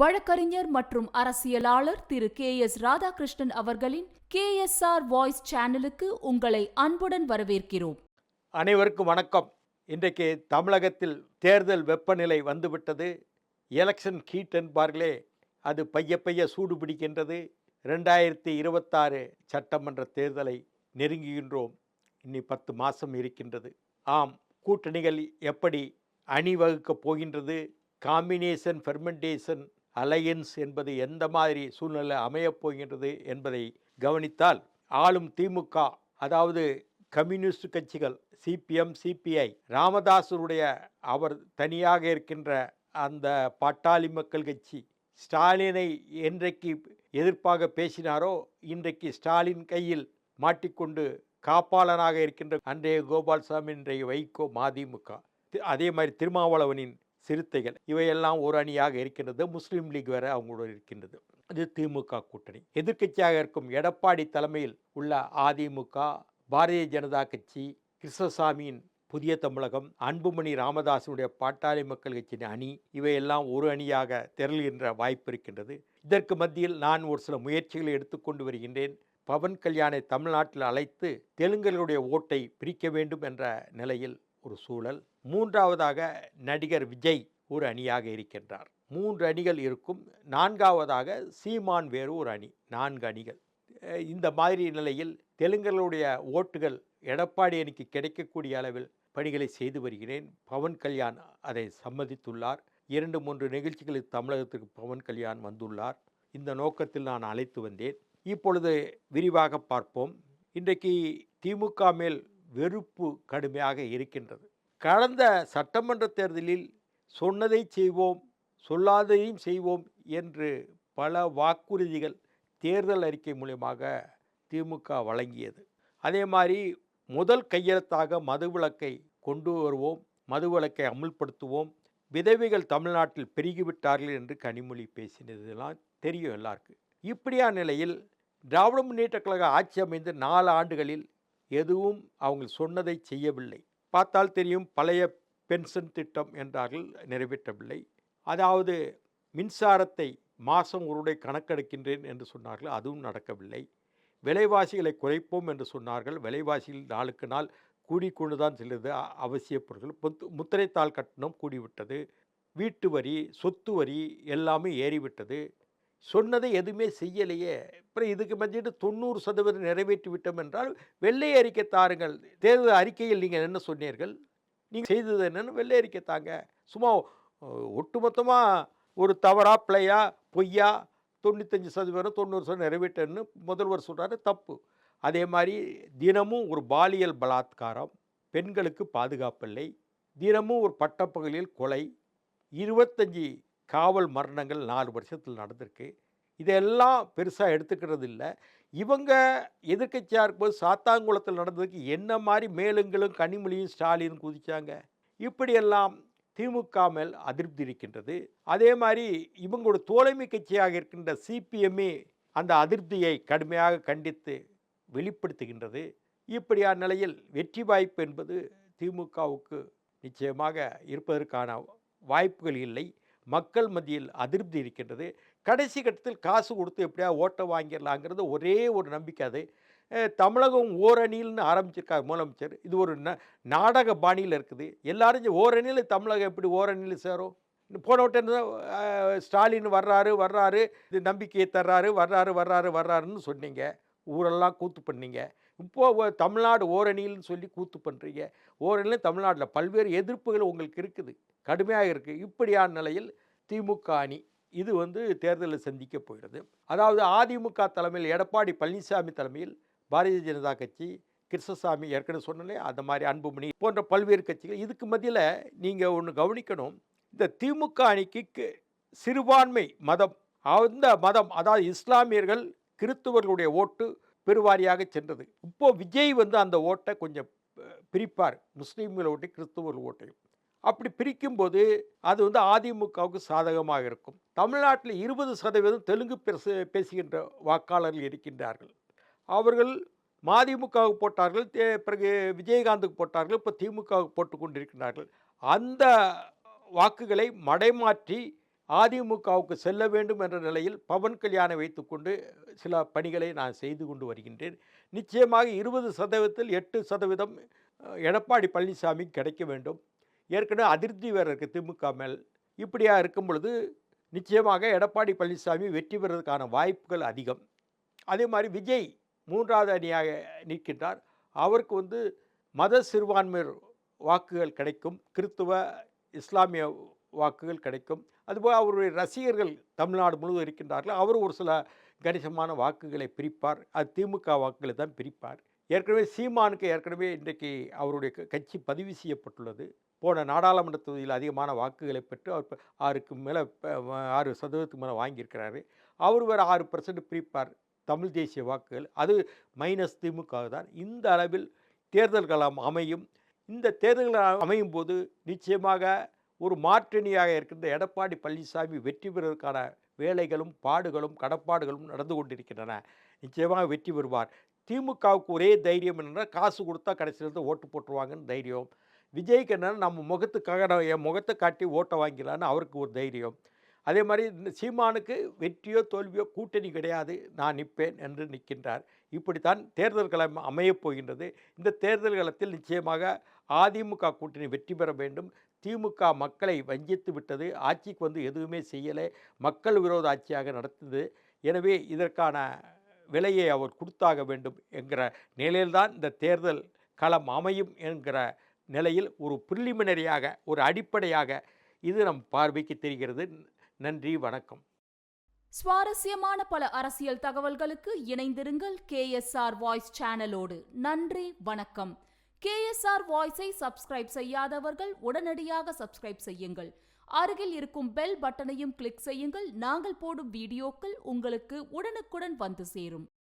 வழக்கறிஞர் மற்றும் அரசியலாளர் திரு கே எஸ் ராதாகிருஷ்ணன் அவர்களின் கே எஸ் ஆர் வாய்ஸ் சேனலுக்கு உங்களை அன்புடன் வரவேற்கிறோம். அனைவருக்கும் வணக்கம். இன்றைக்கு தமிழகத்தில் தேர்தல் வெப்பநிலை வந்துவிட்டது. எலெக்ஷன் ஹீட் என்பார்களே அது பைய பைய சூடு பிடிக்கின்றது. ரெண்டாயிரத்தி இருபத்தாறு சட்டமன்ற தேர்தலை நெருங்குகின்றோம். இன்னி பத்து மாதம் இருக்கின்றது. ஆம் கூட்டணிகள் எப்படி அணிவகுக்கப் போகின்றது? காம்பினேஷன் ஃபெர்மெண்டேஷன் அலையன்ஸ் என்பது எந்த மாதிரி சூழ்நிலை அமையப் போகின்றது என்பதை கவனித்தால் ஆளும் திமுக அதாவது கம்யூனிஸ்ட் கட்சிகள் சிபிஎம் சிபிஐ ராமதாசருடைய அவர் தனியாக இருக்கின்ற அந்த பட்டாளி மக்கள் கட்சி ஸ்டாலினை என்றைக்கு எதிர்ப்பாக பேசினாரோ இன்றைக்கு ஸ்டாலின் கையில் மாட்டிக்கொண்டு காப்பாளனாக இருக்கின்ற அன்றைய கோபால்சாமி இன்றைய வைகோ மதிமுக. தி- அதே மாதிரி திருமாவளவனின் சிறுத்தைகள். இவையெல்லாம் ஒரு அணியாக இருக்கின்றது. முஸ்லீம் லீக் வேற அவங்களோட இருக்கின்றது. இது திமுக கூட்டணி. எதிர்க்கட்சியாக இருக்கும் எடப்பாடி தலைமையில் உள்ள அதிமுக பாரதிய ஜனதா கட்சி கிருஷ்ணசாமியின் புதிய தமிழகம் அன்புமணி ராமதாசனுடைய பாட்டாளி மக்கள் கட்சியின் அணி இவையெல்லாம் ஒரு அணியாக திரளுகின்ற வாய்ப்பு இருக்கின்றது. இதற்கு மத்தியில் நான் ஒரு சில முயற்சிகளை எடுத்துக்கொண்டு வருகின்றேன். பவன் கல்யாணை தமிழ்நாட்டில் அழைத்து தெலுங்கர்களுடைய ஓட்டை பிரிக்க வேண்டும் என்ற நிலையில் ஒரு சூழல். மூன்றாவதாக நடிகர் விஜய் ஒரு அணியாக இருக்கின்றார். மூன்று அணிகள் இருக்கும். நான்காவதாக சீமான் வேறு ஒரு அணி. நான்கு அணிகள். இந்த மாதிரி நிலையில் தெலுங்கர்களுடைய ஓட்டுகள் எடப்பாடி அணிக்கு கிடைக்கக்கூடிய அளவில் பணிகளை செய்து வருகிறேன். பவன் கல்யாண் அதை சம்மதித்துள்ளார். இரண்டு மூன்று நிகழ்ச்சிகளில் தமிழகத்திற்கு பவன் கல்யாண் வந்துள்ளார். இந்த நோக்கத்தில் நான் அழைத்து வந்தேன். இப்பொழுது விரிவாக பார்ப்போம். இன்றைக்கு திமுக மேல் வெறுப்பு கடுமையாக இருக்கின்றது. கடந்த சட்டமன்ற தேர்தலில் சொன்னதை செய்வோம் சொல்லாததையும் செய்வோம் என்று பல வாக்குறுதிகள் தேர்தல் அறிக்கை மூலியமாக திமுக வழங்கியது. அதே மாதிரி முதல் கையெழுத்தாக மதுவிலக்கை கொண்டு வருவோம் மதுவிலக்கை அமுல்படுத்துவோம். விதவைகள் தமிழ்நாட்டில் பெருகிவிட்டார்கள் என்று கனிமொழி பேசினதெல்லாம் தெரியும் எல்லாருக்கும். இப்படியான நிலையில் திராவிட முன்னேற்ற கழக ஆட்சி அமைந்து நாலு ஆண்டுகளில் எதுவும் அவங்க சொன்னதை செய்யவில்லை. பார்த்தால் தெரியும் பழைய பென்ஷன் திட்டம் என்றார்கள் நிறைவேற்றவில்லை. அதாவது மின்சாரத்தை மாதம் ஒருடைய கணக்கெடுக்கின்றேன் என்று சொன்னார்கள் அதுவும் நடக்கவில்லை. விலைவாசிகளை குறைப்போம் என்று சொன்னார்கள் விலைவாசிகள் நாளுக்கு நாள் கூடிக்கொண்டு தான் செல்லுது அவசிய அவசியப் பொருட்கள். முத்து முத்திரைத்தாள் கட்டணம் கூடிவிட்டது வீட்டு வரி சொத்து வரி எல்லாமே ஏறிவிட்டது. சொன்னதை எதுவுமே செய்யலையே. அப்புறம் இதுக்கு மத்தியிட்டு தொண்ணூறு சதவீதம் நிறைவேற்றி விட்டோம் என்றால் வெள்ளை அறிக்கை தாருங்கள். தேர்தல் அறிக்கையில் நீங்கள் என்ன சொன்னீர்கள்? நீங்கள் செய்தது என்னென்னு வெள்ளை அறிக்கை தாங்க. சும்மா ஒட்டுமொத்தமாக ஒரு தவறா பிழையா பொய்யா தொண்ணூத்தஞ்சு சதவீதம் தொண்ணூறு சதவீதம் நிறைவேற்றன்னு முதல்வர் சொல்கிறாரு தப்பு. அதே மாதிரி தினமும் ஒரு பாலியல் பலாத்காரம் பெண்களுக்கு பாதுகாப்பில்லை. தினமும் ஒரு பட்டப்பகுதியில் கொலை இருபத்தஞ்சி காவல் மரணங்கள் நாலு வருஷத்தில் நடந்திருக்கு. இதெல்லாம் பெருசாக எடுத்துக்கிறது இல்லை. இவங்க எதிர்க்கட்சியாக இருக்கும்போது சாத்தாங்குளத்தில் நடந்ததுக்கு என்ன மாதிரி மேலுங்களும் கனிமொழியும் ஸ்டாலின் குதித்தாங்க இப்படியெல்லாம் திமுக மேல் அதிருப்தி இருக்கின்றது. அதே மாதிரி இவங்களோட தோழமை கட்சியாக இருக்கின்ற சிபிஎம்ஏ அந்த அதிருப்தியை கடுமையாக கண்டித்து வெளிப்படுத்துகின்றது. இப்படியான நிலையில் வெற்றி வாய்ப்பு என்பது திமுகவுக்கு நிச்சயமாக இருப்பதற்கான வாய்ப்புகள் இல்லை. மக்கள் மத்தியில் அதிருப்தி இருக்கின்றது. கடைசி கட்டத்தில் காசு கொடுத்து எப்படியா ஓட்டை வாங்கிடலாங்கிறது ஒரே ஒரு நம்பிக்கை அது. தமிழகம் ஓரணியில்னு ஆரம்பிச்சிருக்காரு முதலமைச்சர். இது ஒரு ந நாடக பாணியில் இருக்குது. எல்லாரும் ஓரணியில் தமிழகம் எப்படி ஓரணியில் சேரும்? போன ஸ்டாலின் வர்றாரு வர்றாரு இது நம்பிக்கையை தர்றாரு வர்றாரு வர்றாரு வர்றாருன்னு சொன்னீங்க. ஊரெல்லாம் கூத்து பண்ணீங்க. இப்போது தமிழ்நாடு ஓரணியில்னு சொல்லி கூத்து பண்ணுறீங்க ஓரணியில் தமிழ்நாட்டில் பல்வேறு எதிர்ப்புகள் உங்களுக்கு இருக்குது. கடுமையாக இருக்குது இப்படியான நிலையில் திமுக அணி இது வந்து தேர்தலில் சந்திக்க போயிடுது அதாவது அதிமுக தலைமையில் எடப்பாடி பழனிசாமி தலைமையில் பாரதிய ஜனதா கட்சி கிருஷ்ணசாமி ஏற்கனவே சொன்னலே அந்த மாதிரி அன்புமணி போன்ற பல்வேறு கட்சிகள். இதுக்கு மத்தியில் நீங்கள் ஒன்று கவனிக்கணும். இந்த திமுக அணிக்கு சிறுபான்மை மதம் அந்த மதம் அதாவது இஸ்லாமியர்கள் கிறிஸ்துவர்களுடைய ஓட்டு பெருவாரியாக சென்றது. இப்போது விஜய் வந்து அந்த ஓட்டை கொஞ்சம் பிரிப்பார். முஸ்லீம்கள் ஓட்டை கிறிஸ்துவர் ஓட்டையும். அப்படி பிரிக்கும்போது அது வந்து அதிமுகவுக்கு சாதகமாக இருக்கும். தமிழ்நாட்டில் இருபது சதவீதம் தெலுங்கு பேசு பேசுகின்ற வாக்காளர்கள் இருக்கின்றார்கள். அவர்கள் மதிமுகவுக்கு போட்டார்கள் பிறகு விஜயகாந்துக்கு போட்டார்கள் இப்போ திமுகவுக்கு போட்டு கொண்டிருக்கிறார்கள் அந்த வாக்குகளை மடைமாற்றி அதிமுகவுக்கு செல்ல வேண்டும் என்ற நிலையில் பவன் கல்யாணை வைத்துக்கொண்டு சில பணிகளை நான் செய்து கொண்டு வருகின்றேன். நிச்சயமாக இருபது சதவீதத்தில் எட்டு சதவீதம் எடப்பாடி பழனிசாமி கிடைக்க வேண்டும். ஏற்கனவே அதிருப்தி வேறு இருக்குது திமுக மேல். இப்படியா இருக்கும் பொழுது நிச்சயமாக எடப்பாடி பழனிசாமி வெற்றி பெறுவதற்கான வாய்ப்புகள் அதிகம். அதே மாதிரி விஜய் மூன்றாவது அணியாக நிற்கின்றார். அவருக்கு வந்து மத சிறுபான்மையர் வாக்குகள் கிடைக்கும் கிறித்துவ இஸ்லாமிய வாக்குகள் கிடைக்கும். அதுபோல் அவருடைய ரசிகர்கள் தமிழ்நாடு முழுவதும் இருக்கின்றார்கள். அவர் ஒரு சில கணிசமான வாக்குகளை பிரிப்பார். அது திமுக வாக்குகளை தான் பிரிப்பார். ஏற்கனவே சீமானுக்கு ஏற்கனவே இன்றைக்கு அவருடைய க- கட்சி பதிவு செய்யப்பட்டுள்ளது. போன நாடாளுமன்ற தொகுதியில் அதிகமான வாக்குகளை பெற்று அவர் ஆறுக்கு மேலே ஆறு சதவீதத்துக்கு மேலே வாங்கியிருக்கிறாரு. அவர் வேறு ஆறு பர்சன்ட் பிரிப்பார் தமிழ் தேசிய வாக்குகள். அது மைனஸ் திமுக தான். இந்த அளவில் தேர்தல்களாம் அமையும். இந்த தேர்தல்கள் அமையும் போது நிச்சயமாக ஒரு மாற்றணியாக இருக்கின்ற எடப்பாடி பழனிசாமி வெற்றி பெறுவதற்கான வேலைகளும் பாடுகளும் கடப்பாடுகளும் நடந்து கொண்டிருக்கின்றன. நிச்சயமாக வெற்றி பெறுவார். திமுகவுக்கு ஒரே தைரியம் என்னென்னா காசு கொடுத்தா கடைசியில் இருந்து ஓட்டு போட்டுருவாங்கன்னு தைரியம். விஜய்க்கு என்னென்னா நம்ம முகத்துக்காக என் முகத்தை காட்டி ஓட்டை வாங்கிடலான்னு அவருக்கு ஒரு தைரியம். அதே மாதிரி இந்த சீமானுக்கு வெற்றியோ தோல்வியோ கூட்டணி கிடையாது. நான் நிற்பேன் என்று நிற்கின்றார். இப்படித்தான் தேர்தல் களம் அமையப் போகின்றது. இந்த தேர்தல் களத்தில் நிச்சயமாக அதிமுக கூட்டணி வெற்றி பெற வேண்டும். திமுக மக்களை வஞ்சித்து விட்டது. ஆட்சிக்கு வந்து எதுவுமே செய்யலை. மக்கள் விரோத ஆட்சியாக நடத்துது எனவே இதற்கான விலையை அவர் கொடுத்தாக வேண்டும் என்கிற நிலையில்தான் இந்த தேர்தல் களம் அமையும் என்கிற நிலையில் ஒரு ப்ரிலிமினரியாக ஒரு அடிப்படையாக இது நம் பார்வைக்கு தெரிகிறது. நன்றி வணக்கம். சுவாரஸ்யமான பல அரசியல் தகவல்களுக்கு இணைந்திருங்கள் கேஎஸ்ஆர் வாய்ஸ் சேனலோடு. நன்றி வணக்கம். கேஎஸ்ஆர் வாய்ஸை சப்ஸ்கிரைப் செய்யாதவர்கள் உடனடியாக சப்ஸ்கிரைப் செய்யுங்கள். அருகில் இருக்கும் பெல் பட்டனையும் கிளிக் செய்யுங்கள். நாங்கள் போடும் வீடியோக்கள் உங்களுக்கு உடனுக்குடன் வந்து சேரும்.